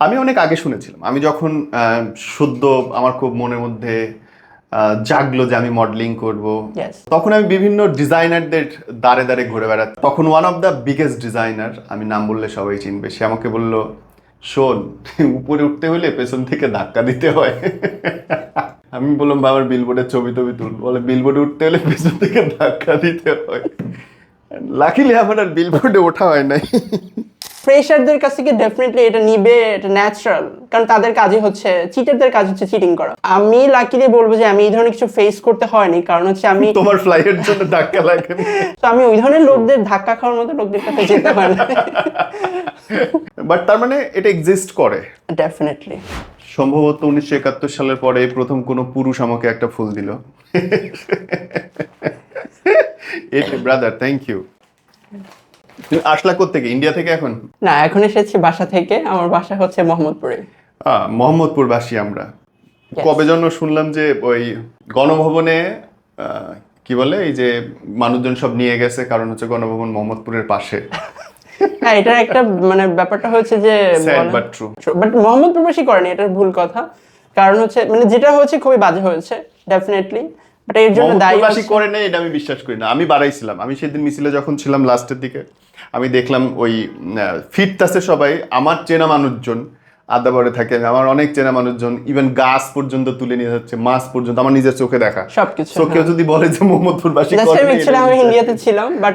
আমি অনেক আগে শুনেছিলাম। আমি যখন আহ, সদ্য আমার খুব মনের মধ্যে জাগলো যে আমি মডেলিং করব তখন আমি বিভিন্ন ডিজাইনারদের দাঁড়ে দাঁড়ে ঘুরে বেড়াচ্ছি। তখন one of the biggest designer আমি নাম বললে সবাই চিনবে সে আমাকে বলল শোন উপরে উঠতে হলে পেছন থেকে ধাক্কা দিতে হয়। আমি বললাম বাবার বিলবোর্ডের ছবি টবি তুল বলে বিলবোর্ডে উঠতে হলে পেছন থেকে ধাক্কা দিতে হয়। লাকিলি আমার আর বিলবোর্ডে ওঠা হয় নাই। ফ্রেশারদের কাছ থেকে ডেফিনেটলি এটা নিবে এটা ন্যাচারাল কারণ তাদের কাজই হচ্ছে চিটারদের কাজ হচ্ছে চিটিং করা। আমি লাকিলি বলব যে আমি এই ধরনের কিছু ফেস করতে হয়নি কারণ হচ্ছে আমি তোমার ফ্লাইয়ের জন্য ধাক্কা লাগে। তো আমি ওই ধরনের লোকদের ধাক্কা খাওয়ার মতো লোকদের কাছে যেতে পারি না। বাট তার মানে এটা এক্সিস্ট করে। ডেফিনেটলি সম্ভবত উনিশশো একাত্তর সালের পরে প্রথম কোনো পুরুষ আমাকে একটা ফুল দিল। ব্রাদার থ্যাংক ইউ তুমি আসলা থেকে ইন্ডিয়া থেকে এখন? না এখন এসেছি বাসা থেকে। আমার বাসা হচ্ছে মোহাম্মদপুরে। মোহাম্মদপুরবাসী আমরা। কবে জন্য শুনলাম যে ওই গণভবনে কি বলে এই যে মানুষজন সব নিয়ে গেছে কারণ হচ্ছে গণভবন মোহাম্মদপুরের পাশে। হ্যাঁ এটার একটা মানে ব্যাপারটা হচ্ছে যে বাট ট্রু বাট মোহাম্মদপুরবাসী করেনি এটার ভুল কথা। কারণ হচ্ছে মানে যেটা হয়েছে খুবই বাজে হয়েছে ডেফিনেটলি বাট এর জন্য দায়ী করে নেই এটা আমি বিশ্বাস করি না। আমি বাড়াইছিলাম। আমি সেদিন মিছিলে যখন ছিলাম লাস্টের দিকে আমি দেখলাম ওই ফিটতাসে সবাই আমার চেনা মানুষজন। আদাবরে থাকে। আমার অনেক চেনা মানুষজন ইভেন গাছ পর্যন্ত তুলে নিয়ে যাচ্ছে মাছ পর্যন্ত আমার নিজের চোখে দেখা। সবকিছু, তো কেউ যদি বলে যে এটা আমি ইন্ডিয়াতে ছিলাম বাট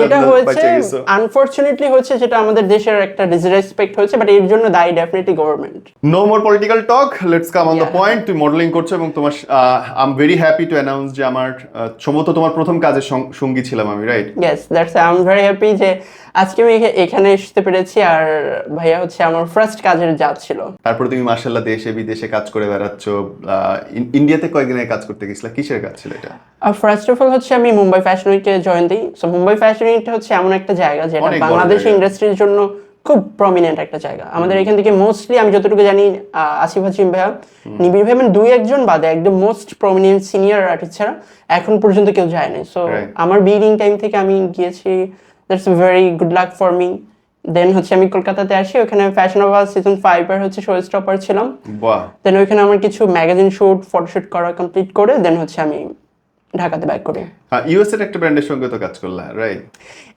যেটা হয়েছে আনফরচুনেটলি হচ্ছে যেটা আমাদের দেশের একটা ডিসরেসপেক্ট হয়েছে বাট এর জন্য দায়ী definitely government no more political talk let's come on the point তুমি মডেলিং করছ এবং তোমার I am very happy to announce যে আমার সম্ভবত তোমার প্রথম কাজের সঙ্গী ছিলাম আমি right yes that's I am very happy যে আজকে আমি এখানে আসতে পেরেছি আর ভাইয়া হচ্ছে আমার ফার্স্ট কাজের জাত ছিল। তারপরে তুমি মার্শাল্লাহ দেশে বিদেশে কাজ করে বেড়াচ্ছ ইন্ডিয়াতে কয়েকদিনের কাজ করতে গেছিলা? কিসের কাজ ছিল এটা? আর ফার্স্ট অফ অল হচ্ছে আমি মুম্বাই ফ্যাশন উইকে জয়েন দিই। সো মুম্বাই ফ্যাশন উইকটা হচ্ছে এমন একটা জায়গা যেটা বাংলাদেশ ইন্ডাস্ট্রির জন্য খুব প্রমিনেন্ট একটা জায়গা। আমাদের এখান থেকে মোস্টলি আমি যতটুকু জানি আসিফ হাসিম ভাইয়া নিবিড় ভাই মানে দুই একজন বাদে একদম মোস্ট প্রমিনেন্ট সিনিয়র আর্টিস্ট ছাড়া এখন পর্যন্ত কেউ যায়নি সো আমার বিগিনিং টাইম থেকে আমি গিয়েছি that's very good luck for me then হচ্ছে আমি কলকাতাতে আসি ওখানে ফ্যাশন ওভার সিজন ফাইভ এর হচ্ছে শো স্টপার ছিলাম। দেন ওইখানে আমার কিছু ম্যাগাজিন শুট ফটোশুট করা কমপ্লিট করে দেন হচ্ছে আমি ঢাকাতে ব্যাক করি। হ্যাঁ ইউএস এর একটা ব্র্যান্ডের সঙ্গে তো কাজ করলা রাইট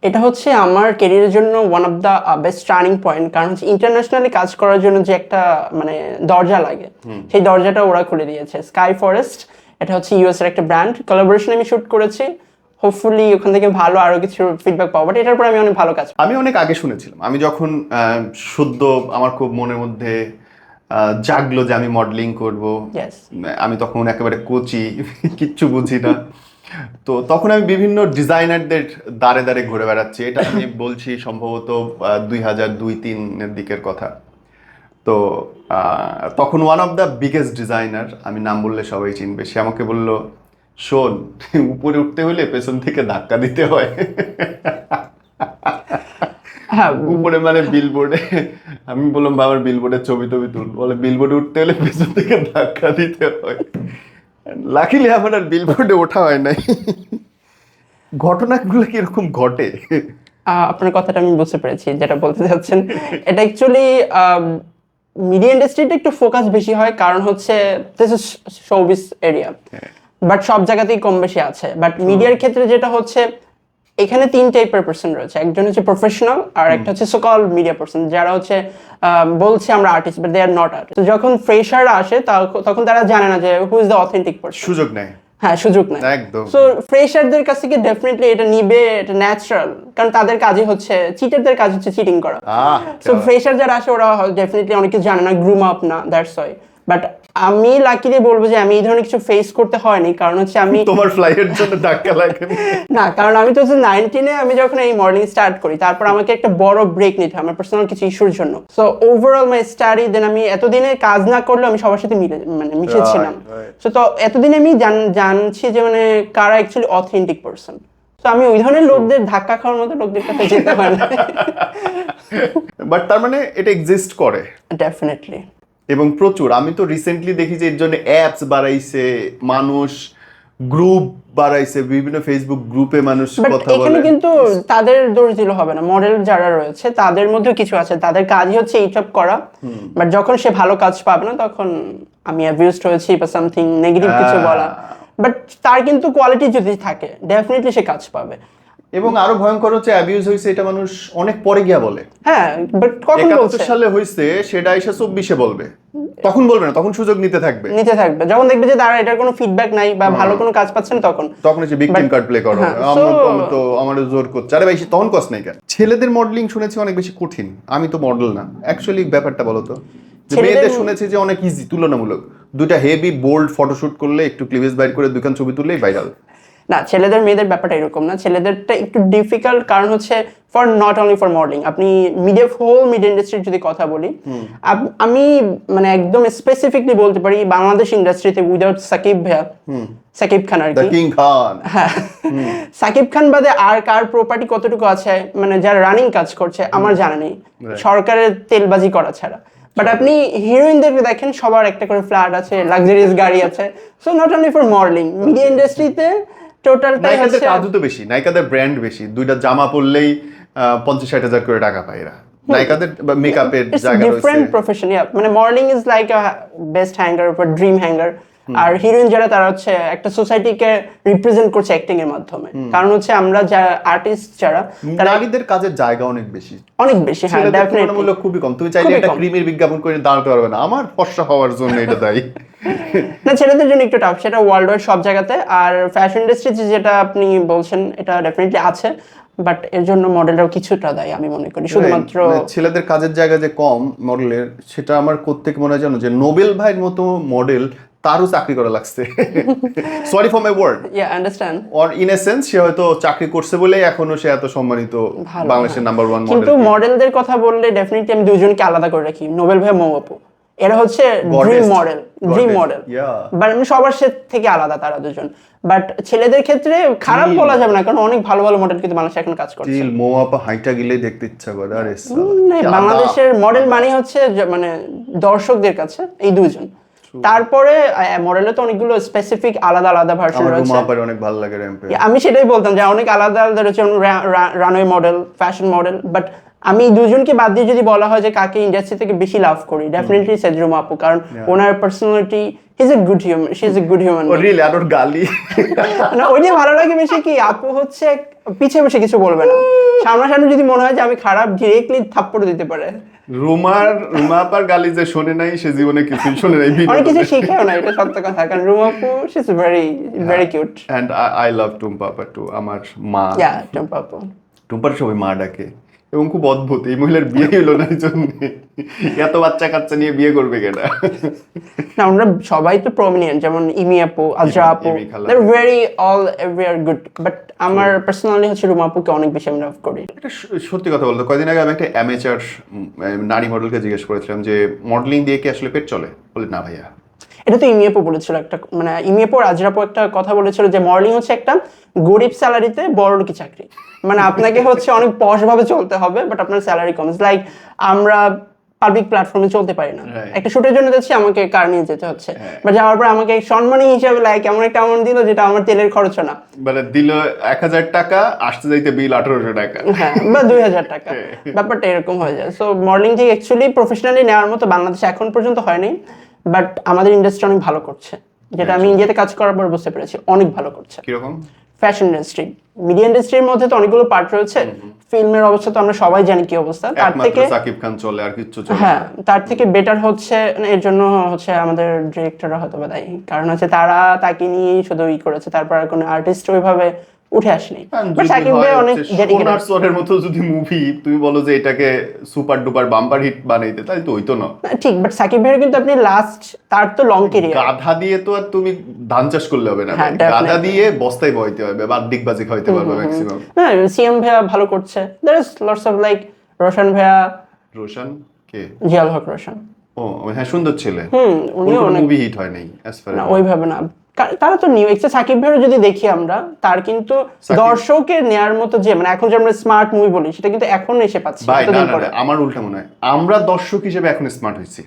এটা হচ্ছে আমার কেরিয়ারের জন্য one of the best turning point কারণ হচ্ছে ইন্টারন্যাশনালি কাজ করার জন্য যে একটা মানে দরজা লাগে সেই দরজাটা ওরা খুলে দিয়েছে। স্কাই ফরেস্ট এটা হচ্ছে ইউএস এর একটা ব্র্যান্ড কোলাবোরেশন আমি শুট করেছি। হোপফুলি ওখান থেকে ভালো আরও কিছু ফিডব্যাক পাবো বাট এটার পর আমি অনেক ভালো কাজ আমি অনেক আগে শুনেছিলাম আমি যখন সদ্য আমার খুব মনের মধ্যে জাগলো যে আমি মডেলিং করব আমি তখন একেবারে কোচি কিচ্ছু বুঝি না। তো তখন আমি বিভিন্ন ডিজাইনারদের দাঁড়ে দাঁড়ে ঘুরে বেড়াচ্ছি এটা আমি বলছি সম্ভবত দুই হাজার দুই তিনের দিকের কথা। তো তখন one of the biggest designer আমি নাম বললে সবাই চিনবে সে আমাকে বলল শোন উপরে উঠতে হলে পেছন থেকে ধাক্কা দিতে হয়। হ্যাঁ। উপরে মানে বিলবোর্ডে আমি বললাম বাবার বিলবোর্ডের ছবি টবি তুল। বলে বিলবোর্ডে উঠতে হলে পেছন থেকে ধাক্কা দিতে হয়। লাকিলি আমার আর বিলবোর্ডে ওঠা হয় নাই। ঘটনাগুলো কীরকম ঘটে? আপনার কথাটা আমি বুঝতে পেরেছি যেটা বলতে চাচ্ছেন। এটা অ্যাকচুয়ালি মিডিয়া ইন্ডাস্ট্রিতে একটু ফোকাস বেশি হয় কারণ হচ্ছে this is showbiz area but সব জায়গাতেই কম বেশি আছে। বাট মিডিয়ার ক্ষেত্রে যেটা হচ্ছে এখানে তিন টাইপের পার্সন রয়েছে। একজন হচ্ছে প্রফেশনাল আর একটা হচ্ছে সকল মিডিয়া পার্সন যারা হচ্ছে বলছে আমরা artist but they are not artist যখন ফ্রেশার আসে তখন তারা জানে না যে who is the authentic person সুযোগ নেয় হ্যাঁ সুযোগ নেই। একদম। সো ফ্রেশারদের কাছ থেকে ডেফিনেটলি এটা নিবে এটা ন্যাচারাল কারণ তাদের কাজই হচ্ছে চিটারদের কাজ হচ্ছে চিটিং করা। সো ফ্রেশার যারা আসে ওরা ডেফিনেটলি অনেকে জানে না গ্রুম আপ না দ্যাটস ওয়াই বাট আমি লাকিলি বলব যে আমি এই ধরনের কিছু ফেস করতে হয়নি কারণ হচ্ছে আমি তোমার ফ্লাইয়ের জন্য ধাক্কা লাগে না কারণ আমি তো নাইনটিনে আমি যখন এই মর্নিং স্টার্ট করি তারপর আমাকে একটা বড় ব্রেক নিতে হয় আমার পার্সোনাল কিছু ইস্যুর জন্য। So overall my study then আমি এতদিনে কাজ না করলেও আমি সবার সাথে মিলে মানে মিশেছিলাম। সো তো এতদিনে আমি জান- জানছি যে মানে কারা অ্যাকচুয়ালি অথেন্টিক পার্সন তো আমি ওই ধরনের লোকদের ধাক্কা খাওয়ার মতো লোকদের কাছে যেতে পারি বাট তার মানে এটা এক্সিস্ট করে। ডেফিনেটলি এবং প্রচুর। আমি তো রিসেন্টলি দেখি যে এর জন্য অ্যাপস বাড়াইছে মানুষ গ্রুপ বাড়াইছে বিভিন্ন ফেসবুক গ্রুপে মানুষ কথা এখানে বলে। কিন্তু তাদের দোষ দিলে হবে না। মডেল যারা রয়েছে তাদের মধ্যে কিছু আছে। তাদের কাজই হচ্ছে এইসব করা। বাট যখন সে ভালো কাজ পাবে না তখন আমি অ্যাবিউজড হয়েছি বা সামথিং নেগেটিভ কিছু। বলা। বাট তার কিন্তু কোয়ালিটি যদি থাকে ডেফিনেটলি সে কাজ পাবে। এবং আরও ভয়ঙ্কর হচ্ছে অ্যাবিউজ হয়েছে এটা মানুষ অনেক পরে গিয়া বলে। হ্যাঁ বাট কখন বলছে? সালে হয়েছে সেটা এসে চব্বিশে বলবে। তখন বলবে না তখন সুযোগ নিতে থাকবে। নিতে থাকবে। যখন দেখবে যে তারা এটার কোনো ফিডব্যাক নাই বা ভালো কোনো কাজ পাচ্ছে না তখন। তখন এসে ভিকটিম কার্ড প্লে করো। হ্যাঁ, আমরা তো আমি তো আমার জোর করছে। আরে ভাই তখন কস নাই কেন? ছেলেদের মডেলিং শুনেছি অনেক বেশি কঠিন। আমি তো মডেল না। অ্যাকচুয়ালি ব্যাপারটা বলো তো। মেয়েদের শুনেছি যে অনেক ইজি তুলনামূলক। দুটা হেভি বোল্ড ফটোশুট করলে একটু ক্লিভেজ বাইর করে দুখান ছবি তুললেই ভাইরাল না ছেলেদের মেয়েদের ব্যাপারটা এরকম না। ছেলেদেরটা একটু ডিফিকাল্ট কারণ হচ্ছে for not only for modeling আপনি মিডিয়া হোল মিডিয়া ইন্ডাস্ট্রির যদি কথা বলি আমি মানে একদম স্পেসিফিকলি বলতে পারি বাংলাদেশ ইন্ডাস্ট্রিতে উইদাউট সাকিব ভাইয়া সাকিব খান আর কি। খান হ্যাঁ। সাকিব খান বাদে আর কার প্রপার্টি কতটুকু আছে মানে যারা রানিং কাজ করছে আমার জানা নেই। সরকারের তেলবাজি করা ছাড়া। বাট আপনি হিরোইনদেরকে দেখেন সবার একটা করে ফ্ল্যাট আছে লাক্সারিয়াস গাড়ি আছে। So not only for modeling media ইন্ডাস্ট্রিতে টোটালটাই হচ্ছে কাজও তো বেশি। নায়িকাদের ব্র্যান্ড বেশি। দুইটা জামা পরলেই পঞ্চাশ ষাট হাজার করে টাকা পায় এরা। নায়িকাদের মেকআপের জায়গা রয়েছে। ডিফারেন্ট প্রফেশন মানে modeling is like a best hanger বা ড্রিম হ্যাঙ্গার আর হিরোইন যারা তারা হচ্ছে একটা সোসাইটিকে রিপ্রেজেন্ট করছে অ্যাক্টিং এর মাধ্যমে। কারণ হচ্ছে আমরা যারা আর্টিস্ট যারা তারা নারীদের কাজের জায়গা অনেক বেশি। অনেক বেশি হ্যাঁ ডেফিনেটলি তুলনামূলক খুবই কম। তুমি চাইলে একটা ক্রিমের বিজ্ঞাপন করে দাঁড়াতে পারবে না। আমার ফর্সা হওয়ার জন্য এটা দায়ী। না ছেলেদের জন্য একটু টাফ সেটা ওয়ার্ল্ড ওয়াইড সব জায়গাতে। আর ফ্যাশন ইন্ডাস্ট্রি যেটা আপনি বলছেন এটা ডেফিনেটলি আছে। বাট এর জন্য মডেলরাও কিছুটা দেয় আমি মনে করি। শুধুমাত্র ছেলেদের কাজের জায়গা যে কম মডেলের সেটা আমার কোত্থেকে মনে হয় জানো যে নোবেল ভাইয়ের মতো মডেল তারও চাকরি করা লাগছে। Sorry for my word yeah understand or in a sense সে হয়তো চাকরি করছে বলে এখনও সে এত সম্মানিত বাংলাদেশের নাম্বার ওয়ান মডেল কিন্তু মডেলদের কথা বললে ডেফিনেটলি আমি দুজনকে আলাদা করে রাখি নোবেল ভাই মৌয়াপু এরা হচ্ছে dream model dream model. But আমি সবার থেকে আলাদা তারা দুজন। বাট ছেলেদের ক্ষেত্রে খারাপ বলা যাবে না কারণ অনেক ভালো ভালো মডেল কিন্তু বাংলাদেশে এখন কাজ করছে। স্টিল মোয়াপা হাইটা গেলেই দেখতে ইচ্ছা করে। আরে না, বাংলাদেশের মডেল মানে হচ্ছে মানে দর্শকদের কাছে এই দুজন। তারপরে মডেলে তো অনেকগুলো স্পেসিফিক আলাদা আলাদা ভার্সন রয়েছে। অনেক ভালো লাগে র্যাম্পে আমি সেটাই বলতাম যে অনেক আলাদা আলাদা রয়েছে runway model fashion model but আমি দুজনকে বাদ দিয়ে যদি বলা হয় যে কাকে ইন্ডাস্ট্রি থেকে বেশি লাভ করি ডেফিনেটলি সেজরুম আপু কারণ ওনার personality his a good human she is a good human oh really আর ওর গালি? না ওই যে ভালো লাগে বেশি কি আপু হচ্ছে পিছে বসে কিছু বলবে না। সামনাসামনি যদি মনে হয় যে আমি খারাপ ডিরেক্টলি থাপ্পড় দিতে পারে। রুমার রুমাপার গালি যে শোনে নাই সে জীবনে কিছু শোনে নাই অনেক কিছু শিখেও না এটা সত্য কথা। কারণ রুম আপু she is very very cute and I love টুম্পাপা too আমার মা ইয়া টম্পা আপু। টুম্পার সবাই মা ডাকে। এবং খুব অদ্ভুত এই মহিলার বিয়ে হলো না জন্য। এত বাচ্চা কাচ্চা নিয়ে বিয়ে করবে কেনা না? আমরা সবাই তো প্রমিনিয়েন্ট যেমন ইমি আপু আজরা আপু। They very all everywhere good but আমার পার্সোনালি হচ্ছে রুমা আপুকে অনেক বেশি আমি লাভ করি। এটা সত্যি কথা বলতো কয়দিন আগে আমি একটা অ্যামেচার নারী মডেলকে জিজ্ঞেস করেছিলাম যে মডেলিং দিয়ে কি আসলে পেট চলে? বলে না ভাইয়া। এটা তো ইমিয়াপু বলেছিল একটা মানে ইমিয়াপু আর আজরাপু একটা কথা বলেছিল যে মডেলিং হচ্ছে একটা গরিব স্যালারিতে বড় কি চাকরি। মানে আপনাকে হচ্ছে অনেক পশ ভাবে চলতে হবে বাট আপনার স্যালারি কম। লাইক আমরা পাবলিক প্ল্যাটফর্মে চলতে পারি না। একটা শুটের জন্য যাচ্ছি আমাকে কার নিয়ে যেতে হচ্ছে। বাট যাওয়ার পর আমাকে সম্মানী হিসাবে লাইক এমন একটা অ্যামাউন্ট দিল যেটা আমার তেলের খরচ না। মানে দিল এক হাজার টাকা আসতে যাইতে বিল আঠারোশো টাকা। হ্যাঁ বা দুই হাজার টাকা। ব্যাপারটা এরকম হয়ে যায়। সো মডেলিং থেকে অ্যাকচুয়ালি প্রফেশনালি নেওয়ার মতো বাংলাদেশে এখন পর্যন্ত হয়নি বাট আমাদের ইন্ডাস্ট্রি অনেক ভালো করছে। যেটা আমি ইন্ডিয়াতে কাজ করার পর বুঝতে পেরেছি অনেক ভালো করছে। কীরকম? ফ্যাশন ইন্ডাস্ট্রি মিডিয়া ইন্ডাস্ট্রির মধ্যে তো অনেকগুলো পার্ট রয়েছে। ফিল্মের অবস্থা তো আমরা সবাই জানি কি অবস্থা। তার থেকে সাকিব খান চলে আর কিচ্ছু চলে হ্যাঁ তার থেকে বেটার হচ্ছে এর জন্য হচ্ছে আমাদের ডিরেক্টররা হয়তো বা দায়ী। কারণ হচ্ছে তারা তাকে নিয়েই শুধু ই করেছে তারপর আর কোনো আর্টিস্ট ওইভাবে উঠে আসেনি। সাকিব ভাই অনেক সোনার মতো যদি মুভি তুমি বলো যে এটাকে সুপার ডুপার বাম্পার হিট বানাইতে তাই তো? হইতো না। ঠিক বাট সাকিব ভাইয়ের কিন্তু আপনি লাস্ট তার তো লং কেরিয়ার গাধা দিয়ে তো আর তুমি ধান চাষ করলে হবে না হ্যাঁ, গাধা দিয়ে বস্তায় বইতে হবে বা ডিগ বাজি খাইতে পারবে ম্যাক্সিমাম হ্যাঁ সিএম ভাইয়া ভালো করছে। There is lots of like Roshan ভাইয়া রোশন কে? জিয়াল হক রোশন। ও হ্যাঁ সুন্দর ছেলে। হুম উনিও অনেক মুভি হিট হয় নাই অ্যাজ ফার না ওইভাবে না। তারা তো নিউ এক্সে সাকিব ভাইয়েরও যদি দেখি আমরা তার কিন্তু দর্শকের নেয়ার মতো যে মানে এখন যে আমরা স্মার্ট মুভি বলি সেটা কিন্তু এখন এসে পাচ্ছি আমার উল্টা মনে হয়। আমরা দর্শক হিসেবে এখন স্মার্ট হয়েছি।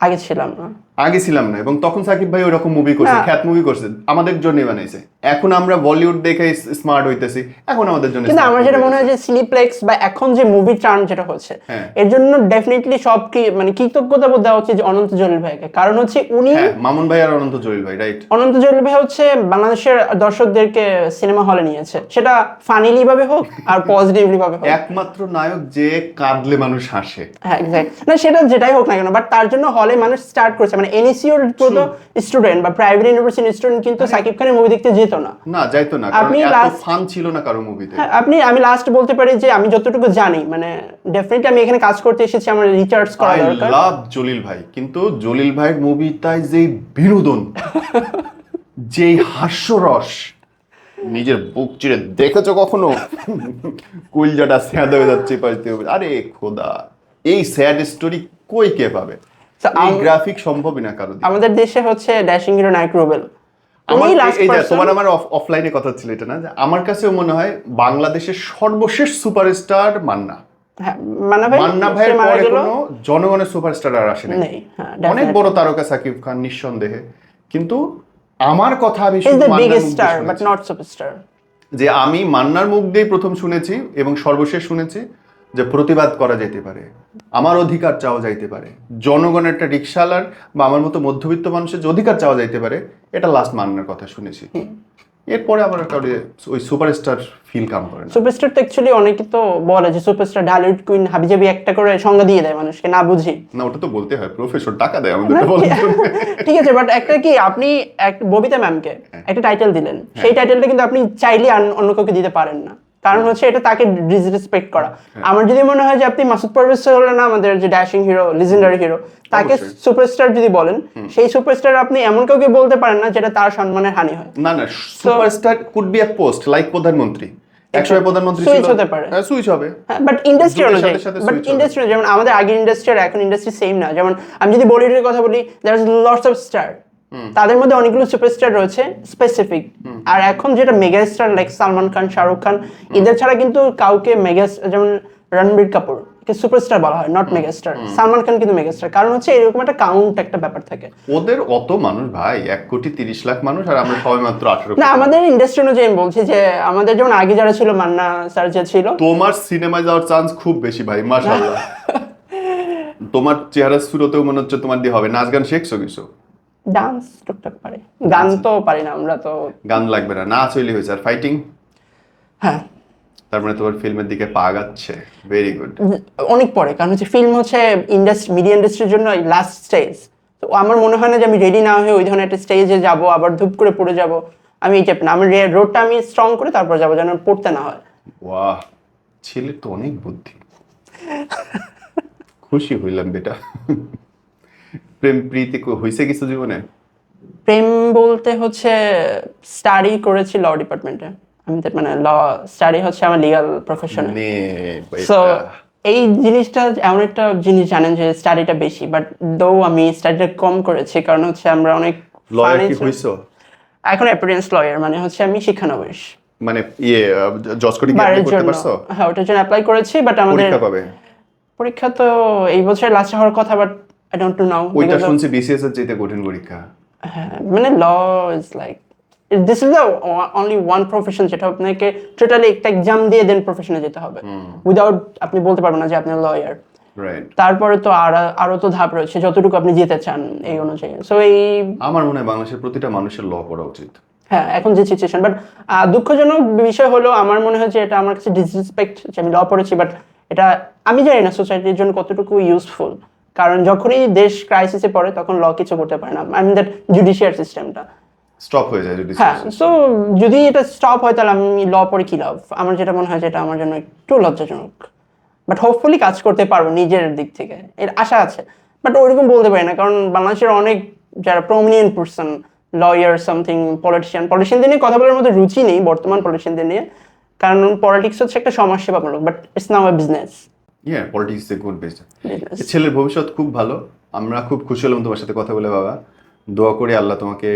আগে ছিলাম না। আগে ছিলাম না এবং তখন সাকিব ভাই ওরকম মুভি করছে খ্যাত মুভি করছে আমাদের জন্য বানাইছে। এখন আমরা বলিউড দেখে স্মার্ট হইতেছি এখন আমাদের জন্য কিন্তু আমার যেটা মনে হয় যে সিনিপ্লেক্স বা এখন যে মুভি টার্ন যেটা হচ্ছে হ্যাঁ। এর জন্য ডেফিনেটলি সব কি মানে কৃতজ্ঞতা বোধ দেওয়া উচিত যে অনন্ত জলিল ভাইকে? কারণ হচ্ছে উনি হ্যাঁ মামুন ভাই আর অনন্ত জলিল ভাই রাইট অনন্ত জলিল ভাই হচ্ছে বাংলাদেশের দর্শকদেরকে সিনেমা হলে নিয়েছে। সেটা ফানিলি ভাবে হোক আর পজিটিভলি ভাবে হোক। একমাত্র নায়ক যে কাঁদলে মানুষ হাসে। হ্যাঁ এক্স্যাক্ট না সেটা যেটাই হোক না কেন বাট তার জন্য হলে মানুষ স্টার্ট করেছে। মানে এনএসিওর পুরো স্টুডেন্ট বা প্রাইভেট ইউনিভার্সিটির স্টুডেন্ট কিন্তু সাকিব খানের মুভি দেখতে যেত না। না যাইতো না আপনি এত ফান ছিল না কারও মুভিতে হ্যাঁ, আপনি আমি লাস্ট বলতে পারি যে আমি যতটুকু জানি মানে ডেফিনেটলি আমি এখানে কাজ করতে এসেছি আমার রিচার্জ করা আই দরকার। লাভ জলিল ভাই কিন্তু জলিল ভাইয়ের মুভিটায় যে বিনোদন যেই হাস্যরস নিজের বুক চিরে দেখেছ কখনো? কুলজাটা স্যাদ হয়ে যাচ্ছে হবে আরে খোদা এই স্যাড স্টোরি কই কে পাবে? এই গ্রাফিক সম্ভবই না কারও দিয়ে। আমাদের দেশে হচ্ছে ড্যাশিং হিরো নায়ক রুবেল আমার এই- যে তোমার আমার অফলাইনে কথা ছিল এটা না? আমার কাছেও মনে হয় বাংলাদেশের সর্বশেষ সুপারস্টার মান্না। হ্যাঁ মান্না ভাই মান্না সে ভাইয়ের পরে কোনো জনগণের সুপারস্টার আর আসেনি নেই। হ্যাঁ অনেক বড় তারকা সাকিব খান নিঃসন্দেহে। কিন্তু আমার কথা আমি দ্য দিয়ে যে আমি মান্নার মুখ দিয়েই প্রথম শুনেছি এবং সর্বশেষ শুনেছি। যে প্রতিবাদ করা যেতে পারে আমার অধিকার চাওয়া যাইতে পারে জনগণের একটা রিক্সাওয়ালার বা আমার মতো মধ্যবিত্ত মানুষের যে অধিকার চাওয়া যাইতে পারে এটা লাস্ট মান্নার কথা শুনেছি। এরপরে আমার কাউরে ওই সুপারস্টার ফিল কাম করে সুপারস্টার তো অ্যাকচুয়ালি অনেকে তো বলে যে সুপারস্টার ঢালিউড কুইন হাবিজাবি একটা করে সংজ্ঞা দিয়ে দেয় মানুষকে না বুঝি। না ওটা তো বলতে হয় প্রফেসর টাকা দেয় আমাদেরকে বলার জন্য। ঠিক আছে বাট একটা কি আপনি এক ববিতা ম্যামকে হ্যাঁ। একটা টাইটেল দিলেন সেই টাইটেলটা কিন্তু আপনি চাইলে অন্য কাউকে দিতে পারেন না। কারণ হচ্ছে এটা তাকে ডিসরেসপেক্ট করা। হ্যাঁ। আমার যদি মনে হয় যে আপনি মাসুদ পারভেজ হলেন না আমাদের যে ড্যাশিং হিরো লিজেন্ডারি হিরো তাকে। সুপারস্টার যদি বলেন সেই সুপারস্টার আপনি এমন কাউকে বলতে পারেন না যেটা তার সম্মানের হানি হয়। না না superstar could be a post like প্রধানমন্ত্রী। একসময় প্রধানমন্ত্রী Switch হতে পারে। হ্যাঁ সুইচ হবে। বাট ইন্ডাস্ট্রি অনুযায়ী বাট ইন্ডাস্ট্রি যেমন আমাদের আগের ইন্ডাস্ট্রি আর এখন ইন্ডাস্ট্রি সেম না। যেমন আমি যদি বলিউডের কথা বলি there is lots of star তাদের মধ্যে অনেকগুলো সুপারস্টার রয়েছে স্পেসিফিক আর এখন যেটা mega star like Salman Khan Shahrukh Khan এদের ছাড়া কিন্তু কাউকে মেগা যেমন রণবীর কাপুর সুপারস্টার বলা হয় not mega star Salman Khan কিন্তু মেগা স্টার কারণ হচ্ছে এরকম একটা কাউন্ট একটা ব্যাপার থাকে। ওদের অত মানুষ ভাই এক কোটি তিরিশ লাখ মানুষ আর আমরা সবাই মাত্র আঠারো না আমাদের ইন্ডাস্ট্রি অনুযায়ী আমি বলছি যে আমাদের যেমন আগে যারা ছিল মান্না স্যার যে ছিল। তোমার সিনেমায় যাওয়ার চান্স খুব বেশি ভাই মাশাআল্লাহ। তোমার চেহারা শুরুতেও মনে হচ্ছে তোমার দিয়ে হবে। নাচ গান শিখছো কিছু? ডান্স টুকটাক পারে। গান তো পারি না আমরা তো গান লাগবে না। নাচ হইলে হয়েছে। আর ফাইটিং হ্যাঁ। তার মানে তোমার ফিল্মের দিকে পা গাচ্ছে ভেরি গুড অনেক পরে। কারণ হচ্ছে ফিল্ম হচ্ছে ইন্ডাস্ট্রি মিডিয়া ইন্ডাস্ট্রির জন্য লাস্ট স্টেজ তো আমার মনে হয় না যে আমি রেডি না হয়ে ওই ধরনের একটা স্টেজে যাব আবার ধূপ করে পড়ে যাব। আমি এই না। আমার রোডটা আমি স্ট্রং করে তারপর যাব যেন পড়তে না হয়। বাহ ছেলে তো অনেক বুদ্ধি। খুশি হইলাম বেটা। প্রেম প্রীতি হইছে কিছু জীবনে? প্রেম বলতে হচ্ছে স্টাডি করেছি ল ডিপার্টমেন্টে আমি তো মানে ল স্টাডি হচ্ছে আমার লিগাল প্রফেশনে সো এই জিনিসটা এমন একটা জিনিস জানেন যে স্টাডিটা বেশি বাট দো আমি স্টাডিটা কম করেছি কারণ হচ্ছে আমরা অনেক এখন অ্যাপিয়ারেন্স লয়ার মানে হচ্ছে আমি শিক্ষানবিশ। মানে ইয়ে জজ কোটি করতে পারছ? হ্যাঁ ওটার জন্য অ্যাপ্লাই করেছি বাট আমাদের পরীক্ষা তো এই বছর লাস্টে হওয়ার কথা বাট আই ডোন্ট নাও ওইটা শুনছি বিসিএস এর চাইতে কঠিন পরীক্ষা। মানে law is like this is the only one profession যেটা আপনাকে টোটালি একটা এক্সাম দিয়ে দেন প্রফেশনে যেতে হবে। উইদাউট আপনি বলতে পারবেন না যে আপনি লয়ার তারপরে তো আর আরও তো ধাপ রয়েছে যতটুকু আপনি যেতে চান এই অনুযায়ী। সো এই আমার মনে হয় বাংলাদেশের প্রতিটা মানুষের ল পড়া উচিত। হ্যাঁ এখন যে সিচুয়েশন বাট দুঃখজনক বিষয় হলো আমার মনে হয় যে এটা আমার কাছে ডিসরেসপেক্ট যে আমি ল পড়েছি বাট এটা আমি জানি না সোসাইটির জন্য কতটুকু ইউজফুল কারণ যখনই দেশ ক্রাইসিসে পড়ে তখন ল কিছু করতে পারে না। আই মিন দ্যাট জুডিশিয়ার সিস্টেমটা স্টপ হয়ে যায় হ্যাঁ সো যদি এটা স্টপ হয় তাহলে আমি ল পড়ে কি লাভ? আমার যেটা মনে হয় যেটা আমার জন্য একটু লজ্জাজনক। বাট হোপফুলি কাজ করতে পারব নিজের দিক থেকে। এর আশা আছে। বাট ওইরকম বলতে পারি না কারণ বাংলাদেশের অনেক যারা prominent person lawyer something politician পলিটিশিয়ানদের নিয়ে কথা বলার মধ্যে রুচি নেই বর্তমান পলিটিশিয়ানদের নিয়ে। কারণ পলিটিক্স হচ্ছে একটা সমাজসেবামূলক but it's now a business ইয়ে পলিটিক্স এ গুড বেস্ট ছেলের ভবিষ্যৎ খুব ভালো। আমরা খুব খুশি হলাম তোমার সাথে কথা বলে বাবা। দোয়া করি আল্লাহ তোমাকে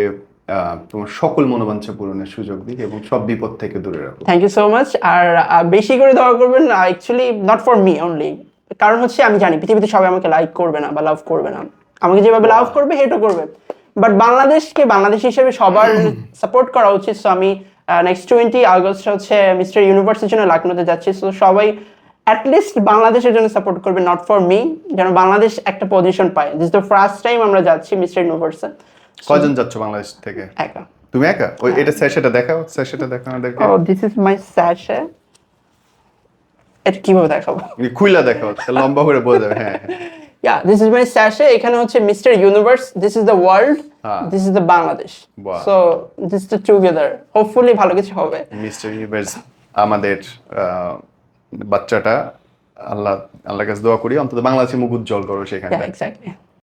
তোমার সকল মনোবাঞ্ছা পূরণের সুযোগ দিক এবং সব বিপদ থেকে দূরে রাখো থ্যাংক ইউ সো মাচ আর বেশি করে দোয়া করবেন actually not for me only কারণ হচ্ছে আমি জানি পৃথিবীতে সবাই আমাকে লাইক করবে না বা লাভ করবে না। আমাকে যেভাবে লাভ করবে হেটও করবে। বাট বাংলাদেশকে বাংলাদেশ হিসেবে সবার সাপোর্ট করা উচিত। সো আমি নেক্সট টোয়েন্টি আগস্ট হচ্ছে মিস্টার ইউনিভার্সের জন্য লখনৌতে যাচ্ছি। সো সবাই অ্যাটলিস্ট বাংলাদেশের জন্য সাপোর্ট করবে নট ফর মি যেন বাংলাদেশ একটা পজিশন পায়। দিস দ্য ফার্স্ট টাইম আমরা যাচ্ছি মিস্টার ইউনিভার্সে কয়জন যাচ্ছ বাংলাদেশ থেকে? একা। তুমি একা? ওই এটা স্যাশেটা দেখাও স্যাশেটা দেখাও আমাদেরকে। ও দিস ইজ মাই স্যাশে এটা কীভাবে দেখাবো? খুইলা দেখাও লম্বা করে বোঝা যাবে হ্যাঁ হ্যাঁ। Yeah, this is my sachet. এখানে হচ্ছে mister universe this is the world. This is the Bangladesh. So this the together hopefully ভালো কিছু হবে। মিস্টার ইউনিভার্স আমাদের বাচ্চাটা আল্লাহ আল্লাহ কাছে দোয়া করি অন্তত বাংলাদেশে মুখ উজ্জ্বল করো সেখানে.